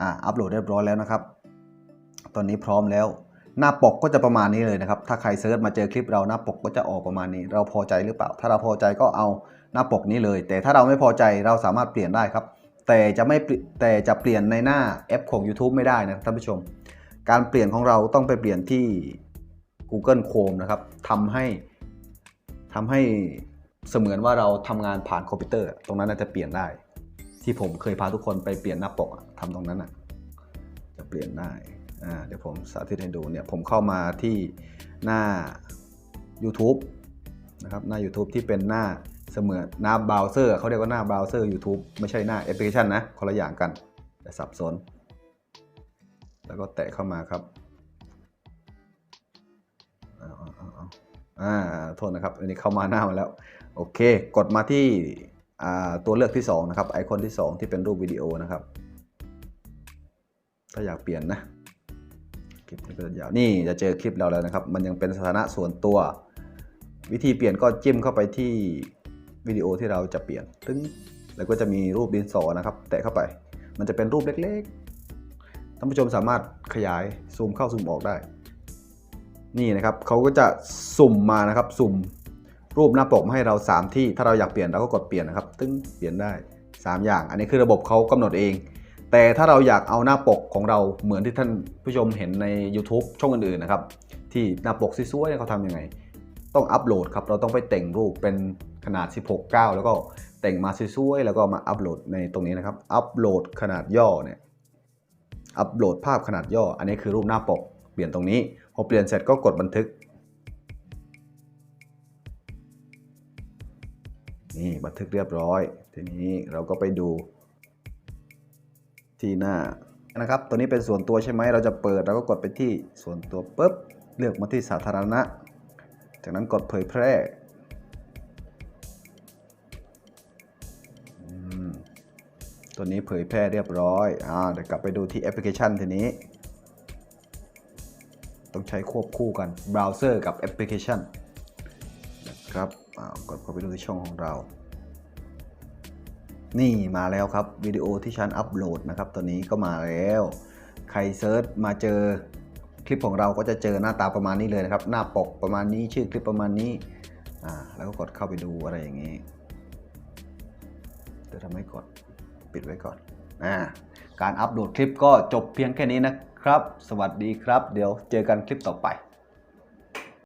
อ่าอัปโหลดเรียบร้อยแล้วนะครับ ตอนนี้พร้อมแล้ว หน้าปกก็จะประมาณนี้เลยนะครับ ถ้าใครเซิร์ชมาเจอคลิปเราหน้าปกก็จะออกประมาณนี้ เราพอใจหรือเปล่า ถ้าเราพอใจก็เอาหน้าปกนี้เลย แต่ถ้าเราไม่พอใจเราสามารถเปลี่ยนได้ครับ แต่จะไม่แต่จะเปลี่ยนในหน้าแอปของ YouTube ไม่ได้นะท่านผู้ชม การเปลี่ยนของเราต้องไปเปลี่ยนที่ Google Chrome นะครับทำให้ทำให้เสมือนว่าเราทำงานผ่านคอมพิวเตอร์ ตรงนั้นน่าจะเปลี่ยนได้ ที่ผมเคยพาทุกคนไปเปลี่ยนหน้าปกอะทำตรงนั้นอะจะเปลี่ยนได้เดี๋ยวผมสาธิตให้ดูเนี่ยผมเข้ามาที่หน้า YouTube นะครับหน้า YouTube ที่เป็นหน้าเสมือนหน้าเบราว์เซอร์เขาเรียกว่าหน้าเบราว์เซอร์ YouTube ไม่ใช่หน้าแอปพลิเคชันนะคนละอย่างกันแต่สับสน แล้วก็แตะเข้ามาครับอาเอาเอาเอาอ่าโทษนะครับ อันนี้เข้ามาหน้ามาแล้ว โอเค กดมาที่ ตัวเลือกที่2นะครับไอคอนที่ 2 ที่เป็นรูปวิดีโอนะครับ ถ้าอยากเปลี่ยนนะคลิปนี้ก็จะยาวนี่จะเจอคลิปเราแล้วนะครับ มันยังเป็นสถานะส่วนตัว วิธีเปลี่ยนก็จิ้มเข้าไปที่วิดีโอที่เราจะเปลี่ยนตึ้งแล้วก็จะมีรูปดินสอนะครับ แตะเข้าไป มันจะเป็นรูปเล็กๆท่านผู้ชมสามารถขยายซูมเข้าซูมออกได้ นี่นะครับเขาก็จะสุ่มมานะครับ สุ่ม รูปหน้าปกมาให้เรา 3 ที่ ถ้าเราอยากเปลี่ยนเราก็กดเปลี่ยนนะครับ ตึ้งเปลี่ยนได้ 3 อย่าง อันนี้คือระบบเขากำหนดเอง แต่ถ้าเราอยากเอาหน้าปกของเราเหมือนที่ท่านผู้ชมเห็นใน YouTube ช่องอื่นๆนะครับ ที่หน้าปกสวยๆเนี่ยเขาทำยังไง ต้องอัปโหลดครับ เราต้องไปแต่งรูปเป็นขนาด 16 9 แล้วก็แต่งมาสวยๆแล้วก็มาอัปโหลดในตรงนี้นะครับ อัปโหลดขนาดย่อเนี่ย อัปโหลดภาพขนาดย่อ อันนี้คือรูปหน้าปก เปลี่ยนตรงนี้ พอเปลี่ยนเสร็จก็กดบันทึก นี่บันทึกเรียบร้อย ทีนี้เราก็ไปดูที่หน้านะครับ ตัวนี้เป็นส่วนตัวใช่ไหมเราจะเปิดเราก็กดไปที่ส่วนตัวปุ๊บเลือกมาที่สาธารณะ จากนั้นกดเผยแพร่ตัวนี้เผยแพร่เรียบร้อยอ่าเดี๋ยวกลับไปดูที่แอปพลิเคชันทีนี้ ต้องใช้ควบคู่กันเบราว์เซอร์กับแอปพลิเคชันนะครับ อ่ากดเข้าไปดูที่ช่องของเรา นี่มาแล้วครับวิดีโอที่ฉันอัปโหลดนะครับตัวนี้ก็มาแล้ว ใครเซิร์ชมาเจอคลิปของเราก็จะเจอหน้าตาประมาณนี้เลยนะครับ หน้าปกประมาณนี้ชื่อคลิปประมาณนี้อ่าแล้วก็กดเข้าไปดูอะไรอย่างนี้เดี๋ยวทำให้กดปิดไว้ก่อนอ่าการอัปโหลดคลิปก็จบเพียงแค่นี้นะครับ สวัสดีครับ เดี๋ยวเจอกันคลิปต่อไป